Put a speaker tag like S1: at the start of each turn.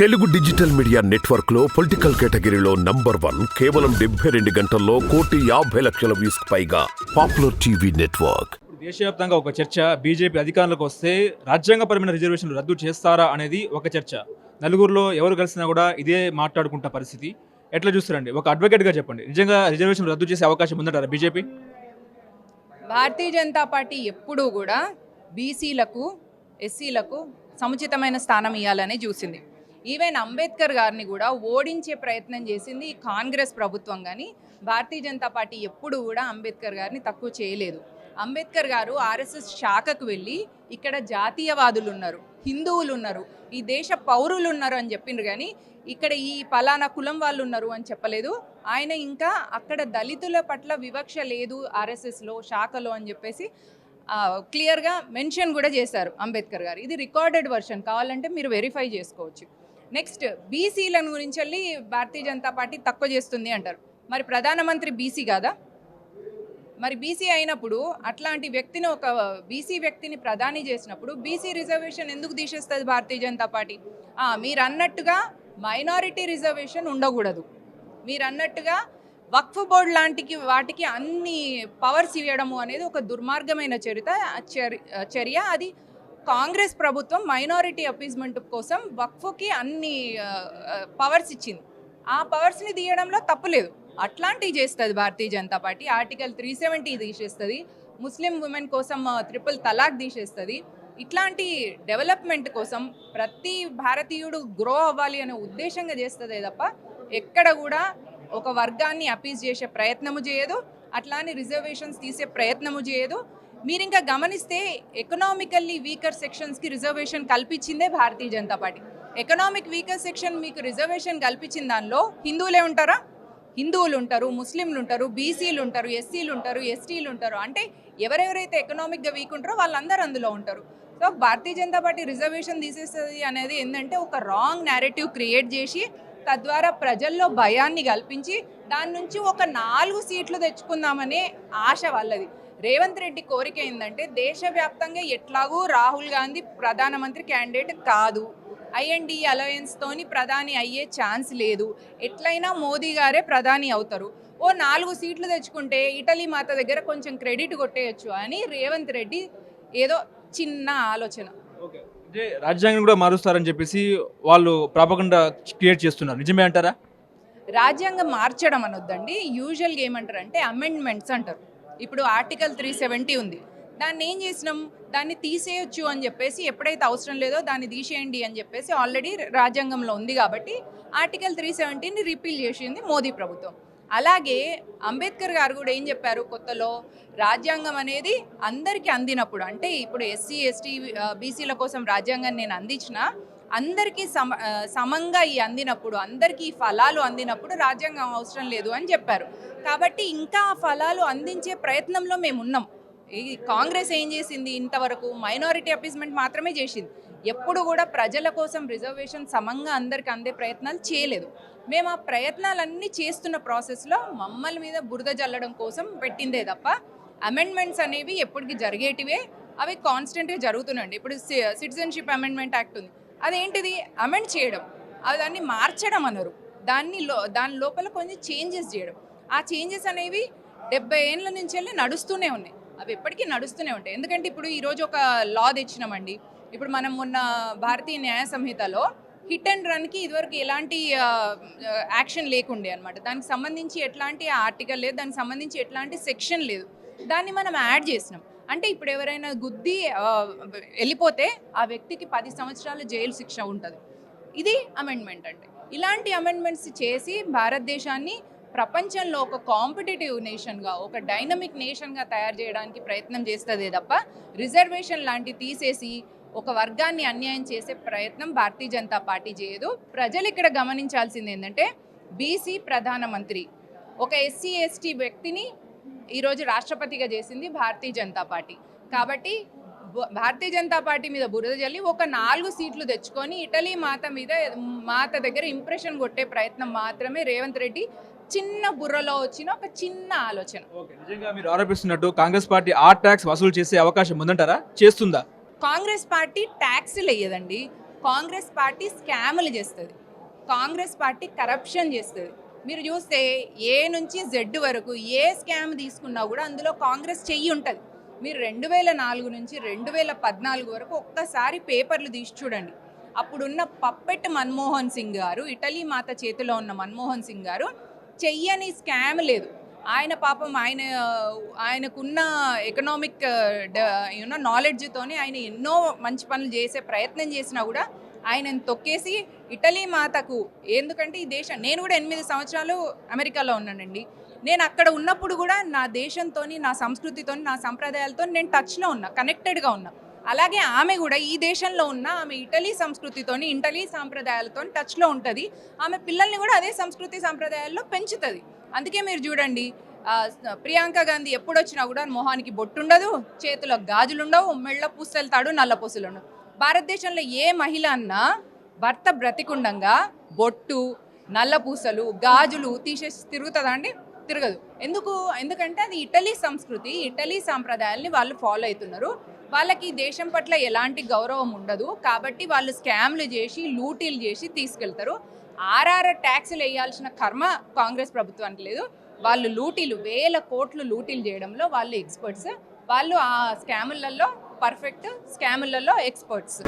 S1: Telugu digital media నెట్వర్క్లో political కేటగిరీలో number one కేవలం డెబ్బై రెండు గంటల్లో కోటి యాభై లక్షల వ్యూస్ పైగా పాపులర్ టీవీ నెట్వర్క్.
S2: దేశవ్యాప్తంగా ఒక చర్చ బీజేపీ అధికారంలోకి వస్తే రాజ్యాంగపరమైన రిజర్వేషన్లు రద్దు చేస్తారా అనేది ఒక చర్చ. నలుగురిలో ఎవరు కలిసినా కూడా ఇదే మాట్లాడుకుంటా పరిస్థితి. ఎట్లా చూస్తారండి? ఒక అడ్వకేట్గా చెప్పండి. నిజంగా రిజర్వేషన్ రద్దు చేసే అవకాశం ఉందంటారా బీజేపీ?
S3: భారతీయ జనతా పార్టీ ఎప్పుడూ కూడా బీసీలకు ఎస్సీలకు సముచితమైన స్థానం ఇవ్వాలని చూసింది. ఈవెన్ అంబేద్కర్ గారిని కూడా ఓడించే ప్రయత్నం చేసింది ఈ కాంగ్రెస్ ప్రభుత్వం కానీ భారతీయ జనతా పార్టీ ఎప్పుడు కూడా అంబేద్కర్ గారిని తక్కువ చేయలేదు. అంబేద్కర్ గారు ఆర్ఎస్ఎస్ శాఖకు వెళ్ళి ఇక్కడ జాతీయవాదులు ఉన్నారు హిందువులు ఉన్నారు ఈ దేశ పౌరులు ఉన్నారు అని చెప్పిండ్రు కానీ ఇక్కడ ఈ పలానా కులం వాళ్ళు ఉన్నారు అని చెప్పలేదు. ఆయన ఇంకా అక్కడ దళితుల పట్ల వివక్ష లేదు ఆర్ఎస్ఎస్లో శాఖలో అని చెప్పేసి క్లియర్గా మెన్షన్ కూడా చేశారు అంబేద్కర్ గారు. ఇది రికార్డెడ్ వర్షన్ కావాలంటే మీరు వెరిఫై చేసుకోవచ్చు. నెక్స్ట్ బీసీలను గురించి వెళ్ళి భారతీయ జనతా పార్టీ తక్కువ చేస్తుంది అంటారు. మరి ప్రధానమంత్రి బీసీ కాదా? మరి బీసీ అయినప్పుడు అట్లాంటి వ్యక్తిని ఒక బీసీ వ్యక్తిని ప్రధాని చేసినప్పుడు బీసీ రిజర్వేషన్ ఎందుకు తీసేస్తుంది భారతీయ జనతా పార్టీ? మీరు అన్నట్టుగా మైనారిటీ రిజర్వేషన్ ఉండకూడదు. మీరు అన్నట్టుగా వక్ఫ్ బోర్డ్ లాంటికి వాటికి అన్ని పవర్స్ ఇవ్వడము అనేది ఒక దుర్మార్గమైన చరిత చర్య చర్య. అది కాంగ్రెస్ ప్రభుత్వం మైనారిటీ అపీజ్మెంట్ కోసం వక్ఫ్కి అన్ని పవర్స్ ఇచ్చింది. ఆ పవర్స్ని తీయడంలో తప్పులేదు అట్లాంటివి చేస్తుంది Bharatiya Janata Party. Article three seventy తీసేస్తుంది. ముస్లిం ఉమెన్ కోసం ట్రిపుల్ తలాక్ తీసేస్తుంది. ఇట్లాంటి డెవలప్మెంట్ కోసం ప్రతి భారతీయుడు గ్రో అవ్వాలి అనే ఉద్దేశంగా చేస్తుంది తప్ప ఎక్కడ కూడా ఒక వర్గాన్ని అపీజ్ చేసే ప్రయత్నము చేయదు. అట్లానే రిజర్వేషన్స్ తీసే ప్రయత్నము చేయదు. మీరు ఇంకా గమనిస్తే ఎకనామికల్లీ వీకర్ సెక్షన్స్కి reservation కల్పించిందే Bharatiya Janata Party. Economic weaker section మీకు రిజర్వేషన్ కల్పించిన దానిలో హిందువులే ఉంటారా? హిందువులు ఉంటారు ముస్లింలు ఉంటారు బీసీలు ఉంటారు ఎస్సీలు ఉంటారు ఎస్టీలు ఉంటారు. అంటే ఎవరెవరైతే ఎకనామిక్గా వీక్ ఉంటారో వాళ్ళందరూ అందులో ఉంటారు. So Bharatiya Janata party reservation తీసేస్తుంది అనేది ఏంటంటే ఒక రాంగ్ నేరేటివ్ క్రియేట్ చేసి తద్వారా ప్రజల్లో భయాన్ని కల్పించి దాని నుంచి ఒక నాలుగు సీట్లు తెచ్చుకుందామనే ఆశ వాళ్ళది. రేవంత్ రెడ్డి కోరిక ఏంటంటే దేశవ్యాప్తంగా ఎట్లాగూ రాహుల్ గాంధీ ప్రధానమంత్రి క్యాండిడేట్ కాదు. ఐఎన్డి అలయన్స్తోని ప్రధాని అయ్యే ఛాన్స్ లేదు. ఎట్లయినా మోదీ గారే ప్రధాని అవుతారు. ఓ నాలుగు సీట్లు తెచ్చుకుంటే ఇటలీ మాత దగ్గర కొంచెం క్రెడిట్ కొట్టేయచ్చు అని రేవంత్ రెడ్డి ఏదో చిన్న ఆలోచన.
S2: రాజ్యాంగం కూడా మారుస్తారని చెప్పేసి వాళ్ళు ప్రాపకుండా క్రియేట్ చేస్తున్నారు. నిజమే అంటారా?
S3: రాజ్యాంగం మార్చడం అనొద్దండి. యూజువల్గా ఏమంటారు అంటే అమెండ్మెంట్స్ అంటారు. ఇప్పుడు ఆర్టికల్ త్రీ సెవెంటీ ఉంది. దాన్ని ఏం చేసినాం? దాన్ని తీసేయొచ్చు అని చెప్పేసి ఎప్పుడైతే అవసరం లేదో దాన్ని తీసేయండి అని చెప్పేసి ఆల్రెడీ రాజ్యాంగంలో ఉంది కాబట్టి ఆర్టికల్ త్రీ సెవెంటీని రిపీల్ చేసింది మోదీ ప్రభుత్వం. అలాగే అంబేద్కర్ గారు కూడా ఏం చెప్పారు? కొత్తలో రాజ్యాంగం అనేది అందరికీ అందినప్పుడు అంటే ఇప్పుడు ఎస్సీ ఎస్టీ బీసీల కోసం రాజ్యాంగాన్ని నేను అందించిన అందరికీ సమ సమంగా ఈ అందినప్పుడు అందరికీ ఈ ఫలాలు అందినప్పుడు రాజ్యాంగం అవసరం లేదు అని చెప్పారు. కాబట్టి ఇంకా ఆ ఫలాలు అందించే ప్రయత్నంలో మేము ఉన్నాం. ఈ కాంగ్రెస్ ఏం చేసింది? ఇంతవరకు మైనారిటీ అపీస్మెంట్ మాత్రమే చేసింది. ఎప్పుడు కూడా ప్రజల కోసం రిజర్వేషన్ సమంగా అందరికి అందే ప్రయత్నాలు చేయలేదు. మేము ఆ ప్రయత్నాలన్నీ చేస్తున్న ప్రాసెస్లో మమ్మల్ని మీద బురద జల్లడం కోసం పెట్టిందే తప్ప అమెండ్మెంట్స్ అనేవి ఎప్పటికీ జరిగేటివే అవి కాన్స్టెంట్గా జరుగుతున్నాయండి. ఇప్పుడు సిటిజన్షిప్ అమెండ్మెంట్ యాక్ట్ ఉంది. అదేంటిది? అమెండ్ చేయడం. దాన్ని మార్చడం అన్నారు దాన్ని లో దాని లోపల కొంచెం చేంజెస్ చేయడం. ఆ చేంజెస్ అనేవి డెబ్బై ఏళ్ళ నుంచి వెళ్ళి నడుస్తూనే ఉన్నాయి. అవి ఎప్పటికీ నడుస్తూనే ఉంటాయి. ఎందుకంటే ఇప్పుడు ఈరోజు ఒక లా తెచ్చినామండి. ఇప్పుడు మనం మొన్న భారతీయ న్యాయ సంహితలో హిట్ అండ్ రన్కి ఇదివరకు ఎలాంటి యాక్షన్ లేకుండే అనమాట దానికి సంబంధించి ఎట్లాంటి ఆర్టికల్ లేదు. దానికి సంబంధించి ఎట్లాంటి సెక్షన్ లేదు. దాన్ని మనం యాడ్ చేసినాం. అంటే ఇప్పుడు ఎవరైనా గుద్ది వెళ్ళిపోతే ఆ వ్యక్తికి పది సంవత్సరాల జైలు శిక్ష ఉంటుంది. ఇది అమెండ్మెంట్ అంటే. ఇలాంటి అమెండ్మెంట్స్ చేసి భారతదేశాన్ని ప్రపంచంలో ఒక కాంపిటేటివ్ నేషన్గా ఒక డైనమిక్ నేషన్గా తయారు చేయడానికి ప్రయత్నం చేస్తుంది తప్ప రిజర్వేషన్ లాంటి తీసేసి ఒక వర్గాన్ని అన్యాయం చేసే ప్రయత్నం భారతీయ జనతా పార్టీ చేయదు. ప్రజలు ఇక్కడ గమనించాల్సింది ఏంటంటే బీసీ ప్రధానమంత్రి ఒక ఎస్సీ ఎస్టీ వ్యక్తిని ఈరోజు రాష్ట్రపతిగా చేసింది భారతీయ జనతా పార్టీ. కాబట్టి భారతీయ జనతా పార్టీ మీద బురద జల్లి ఒక నాలుగు సీట్లు తెచ్చుకొని ఇటలీ మాత మీద మాత దగ్గర ఇంప్రెషన్ కొట్టే ప్రయత్నం మాత్రమే రేవంత్ రెడ్డి చిన్న బుర్రలో వచ్చిన ఒక చిన్న ఆలోచన.
S2: నిజంగా మీరు ఆరోపిస్తున్నట్టు కాంగ్రెస్ పార్టీ ఆ ట్యాక్స్ వసూలు చేసే అవకాశం ఉందంటారా? చేస్తుందా?
S3: కాంగ్రెస్ పార్టీ ట్యాక్స్లు వేయదండి కాంగ్రెస్ పార్టీ స్కాములు చేస్తుంది. కాంగ్రెస్ పార్టీ కరప్షన్ చేస్తుంది. మీరు చూస్తే ఏ నుంచి జెడ్ వరకు ఏ స్కామ్ తీసుకున్నా కూడా అందులో కాంగ్రెస్ చెయ్యి ఉంటుంది. మీరు రెండు వేల నాలుగు నుంచి రెండు వేల పద్నాలుగు వరకు ఒక్కసారి పేపర్లు తీసి చూడండి. అప్పుడున్న పప్పెట్ మన్మోహన్ సింగ్ గారు ఇటలీ మాత చేతిలో ఉన్న మన్మోహన్ సింగ్ గారు చెయ్యని స్కామ్ లేదు. ఆయన పాపం ఆయన ఆయనకున్న ఎకనామిక్ యూనో నాలెడ్జ్తోని ఆయన ఎన్నో మంచి పనులు చేసే ప్రయత్నం చేసినా కూడా ఆయనను తొక్కేసి ఇటలీ మాతకు. ఎందుకంటే ఈ దేశం నేను కూడా ఎనిమిది సంవత్సరాలు అమెరికాలో ఉన్నానండి. నేను అక్కడ ఉన్నప్పుడు కూడా నా దేశంతో నా సంస్కృతితో నా సంప్రదాయాలతో నేను టచ్లో ఉన్నా కనెక్టెడ్గా ఉన్నా. అలాగే ఆమె కూడా ఈ దేశంలో ఉన్న ఆమె ఇటలీ సంస్కృతితోని ఇటలీ సాంప్రదాయాలతో టచ్లో ఉంటుంది. ఆమె పిల్లల్ని కూడా అదే సంస్కృతి సాంప్రదాయాల్లో పెంచుతుంది. అందుకే మీరు చూడండి ప్రియాంక గాంధీ ఎప్పుడొచ్చినా కూడా మొహానికి బొట్టు ఉండదు చేతిలో గాజులు ఉండవు పూసలు తాడు నల్ల పూసలు ఉండవు భారతదేశంలో ఏ మహిళ అన్నా భర్త బ్రతికుండంగా బొట్టు నల్లపూసలు గాజులు తీసేసి తిరుగుతుందా అండి? తిరగదు. ఎందుకు? ఎందుకంటే అది ఇటలీ సంస్కృతి ఇటలీ సాంప్రదాయాల్ని వాళ్ళు ఫాలో అవుతున్నారు. వాళ్ళకి దేశం పట్ల ఎలాంటి గౌరవం ఉండదు. కాబట్టి వాళ్ళు స్కామ్లు చేసి లూటీలు చేసి తీసుకెళ్తారు. ఆర్ఆర్ ట్యాక్సులు వేయాల్సిన కర్మ కాంగ్రెస్ ప్రభుత్వానికి లేదు. వాళ్ళు లూటీలు వేల కోట్లు లూటీలు చేయడంలో వాళ్ళు ఎక్స్పర్ట్స్. వాళ్ళు ఆ స్కాములలో పర్ఫెక్ట్ స్కాములలో ఎక్స్పర్ట్స్.